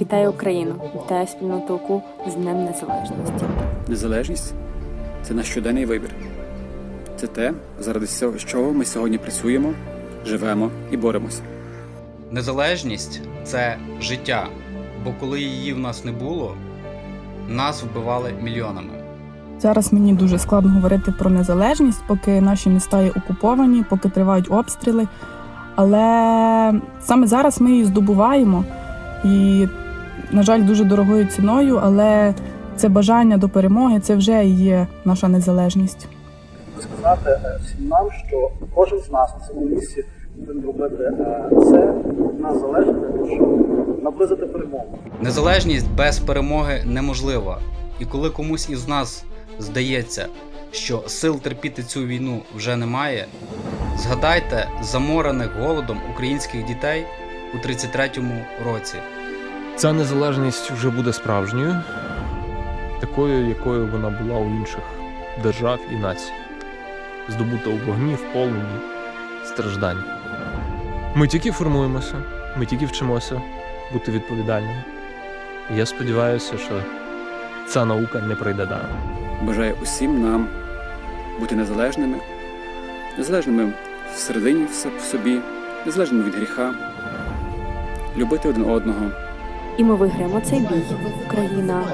Вітаю Україну! Вітаю спільноту УКУ з Днем Незалежності. Незалежність це наш щоденний вибір. Це те, заради чого ми сьогодні працюємо, живемо і боремося. Незалежність це життя, бо коли її в нас не було, нас вбивали мільйонами. Зараз мені дуже складно говорити про незалежність, поки наші міста є окуповані, поки тривають обстріли. Але саме зараз ми її здобуваємо і, на жаль, дуже дорогою ціною, але це бажання до перемоги це вже і є наша незалежність. сказати е, всім нам, що кожен з нас на цьому місці повинен робити е, все від нас того, щоб наблизити перемогу. Незалежність без перемоги неможлива. І коли комусь із нас здається, що сил терпіти цю війну вже немає, згадайте заморених голодом українських дітей у 33-му році. Ця незалежність вже буде справжньою, такою, якою вона була у інших держав і націй, здобута у вогні, в полум'ї, стражданні. Ми тільки формуємося, ми тільки вчимося бути відповідальними. Я сподіваюся, що ця наука не пройде даром. Бажаю усім нам бути незалежними, незалежними всередині в собі, незалежними від гріха, любити один одного. І ми виграємо цей бій. Україна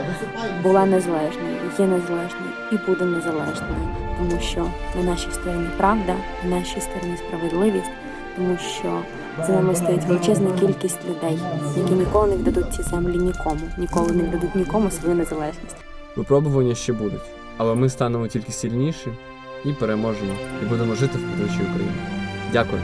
була незалежною, є незалежною і буде незалежною, тому що на нашій стороні правда, на нашій стороні справедливість, тому що за нами стоїть величезна кількість людей, які ніколи не віддадуть ці землі нікому, ніколи не віддадуть нікому свою незалежність. Випробування ще будуть, але ми станемо тільки сильніші і переможемо, і будемо жити в квітучій Україні. Дякую.